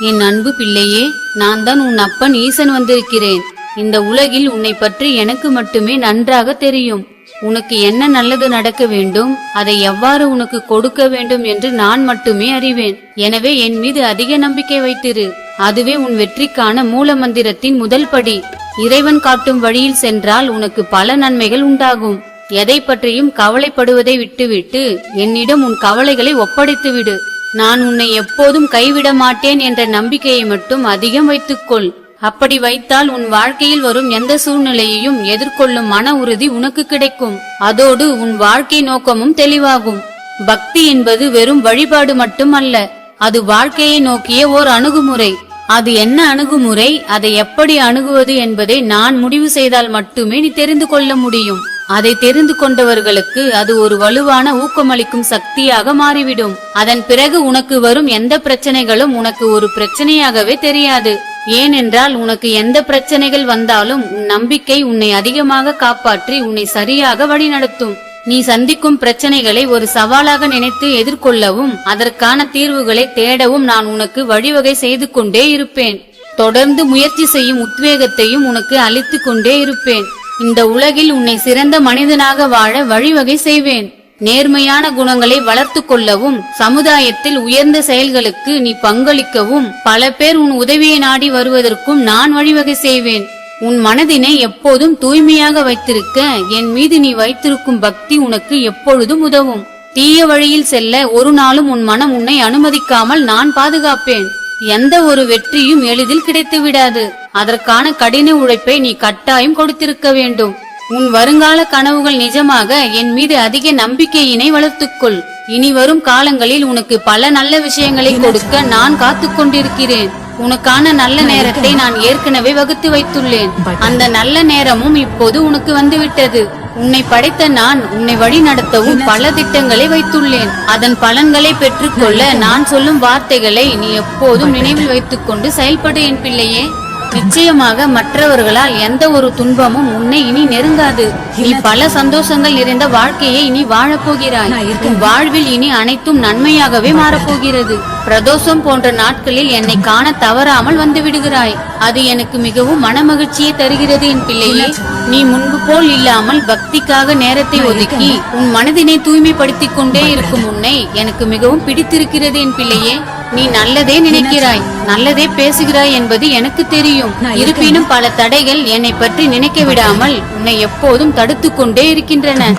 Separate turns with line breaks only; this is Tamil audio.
என் அன்பு பிள்ளையே நான் தான் உன் அப்பன் ஈசன் வந்திருக்கிறேன். இந்த உலகில் உன்னை பற்றி எனக்கு மட்டுமே நன்றாக தெரியும். உனக்கு என்ன நல்லது நடக்க வேண்டும் அதை எவ்வாறு உனக்கு கொடுக்க வேண்டும் என்று நான் மட்டுமே அறிவேன். எனவே என் மீது அதிக நம்பிக்கை வைத்திரு. அதுவே உன் வெற்றிக்கான மூல மந்திரத்தின் முதல் படி. இறைவன் காட்டும் வழியில் சென்றால் உனக்கு பல நன்மைகள் உண்டாகும். எதை பற்றியும் கவலைப்படுவதை விட்டுவிட்டு என்னிடம் உன் கவலைகளை ஒப்படைத்து விடு நான் உன்னை எப்போதும் கைவிட மாட்டேன் என்ற நம்பிக்கையை மட்டும் அதிகம் வைத்துக்கொள். அப்படி வைத்தால் உன் வாழ்க்கையில் வரும் எந்த சூழ்நிலையையும் எதிர்கொள்ளும் மன உறுதி உனக்கு கிடைக்கும். அதோடு உன் வாழ்க்கை நோக்கமும் தெளிவாகும். பக்தி என்பது வெறும் வழிபாடு மட்டுமல்ல அது வாழ்க்கையை நோக்கிய ஓர் அணுகுமுறை. அது என்ன அணுகுமுறை அதை எப்படி அணுகுவது என்பதை நான் முடிவு செய்தால் மட்டுமே நீ தெரிந்து கொள்ள முடியும். அதை தெரிந்து கொண்டவர்களுக்கு அது ஒரு வலுவான ஊக்கமளிக்கும் சக்தியாக மாறிவிடும். அதன் பிறகு உனக்கு வரும் எந்த பிரச்சனைகளும் உனக்கு ஒரு பிரச்சனையாகவே தெரியாது. ஏனென்றால் உனக்கு எந்த பிரச்சனைகள் வந்தாலும் உன் நம்பிக்கை உன்னை அதிகமாக காப்பாற்றி உன்னை சரியாக வழிநடத்தும். நீ சந்திக்கும் பிரச்சனைகளை ஒரு சவாலாக நினைத்து எதிர்கொள்ளவும் அதற்கான தீர்வுகளை தேடவும் நான் உனக்கு வழிவகை செய்து கொண்டே இருப்பேன். தொடர்ந்து முயற்சி செய்யும் உத்வேகத்தையும் உனக்கு அளித்து கொண்டே இருப்பேன். இந்த உலகில் உன்னை சிறந்த மனிதனாக வாழ வழிவகை செய்வேன். நேர்மையான குணங்களை வளர்த்து கொள்ளவும் சமுதாயத்தில் உயர்ந்த செயல்களுக்கு நீ பங்களிக்கவும் பல பேர் உன் உதவியை நாடி வருவதற்கும் நான் வழிவகை செய்வேன். உன் மனதினை எப்போதும் தூய்மையாக வைத்திருக்க என் மீது நீ வைத்திருக்கும் பக்தி உனக்கு எப்பொழுதும் உதவும். தீய வழியில் செல்ல ஒரு நாளும் உன் மனம் உன்னை அனுமதிக்காமல் நான் பாதுகாப்பேன். எந்த ஒரு வெற்றியும் எளிதில் கிடைத்து விடாது. அதற்கான கடின உழைப்பை நீ கட்டாயம் கொடுத்திருக்க வேண்டும். உன் வருங்கால கனவுகள் நிஜமாக என் மீது அதிக நம்பிக்கையினை வளர்த்துக்கொள். இனி வரும் காலங்களில் உனக்கு பல நல்ல விஷயங்களை கொடுக்க நான் காத்து கொண்டிருக்கிறேன். உனக்கான நல்ல நேரத்தை நான் ஏற்கனவே வகுத்து வைத்துள்ளேன். அந்த நல்ல நேரமும் இப்போது உனக்கு வந்துவிட்டது. உன்னை படைத்த நான் உன்னை வழி நடத்தவும் பல திட்டங்களை வைத்துள்ளேன். அதன் பலன்களை பெற்றுக்கொள்ள நான் சொல்லும் வார்த்தைகளை நீ எப்போதும் நினைவில் வைத்துக்கொண்டு செயல்படு என் பிள்ளையே. நிச்சயமாக மற்றவர்களால் எந்த ஒரு துன்பமும் உன்னை இனி நெருங்காது. நீ பல சந்தோஷங்கள் நிறைந்த வாழ்க்கையை இனி வாழப் போகிறாய் உன் வாழ்வில் இனி அனைத்தும் நன்மையாகவே மாறப்போகிறது. பிரதோஷம் போன்ற நாட்களில் என்னை காண தவறாமல் வந்து விடுகிறாய். அது எனக்கு மிகவும் மனமகிழ்ச்சியை தருகிறது என் பிள்ளையே. நீ முன்பு போல் இல்லாமல் பக்திக்காக நேரத்தை ஒதுக்கி உன் மனதினை தூய்மைப்படுத்திக் கொண்டே இருக்கும் உன்னை எனக்கு மிகவும் பிடித்திருக்கிறது என் பிள்ளையே. நீ நல்லதே நினைக்கிறாய் நல்லதே பேசுகிறாய் என்பது எனக்கு தெரியும். இருப்பினும் பல தடைகள் என்னை பற்றி நினைக்க விடாமல் உன்னை எப்போதும் தடுத்துக் கொண்டே இருக்கின்றன.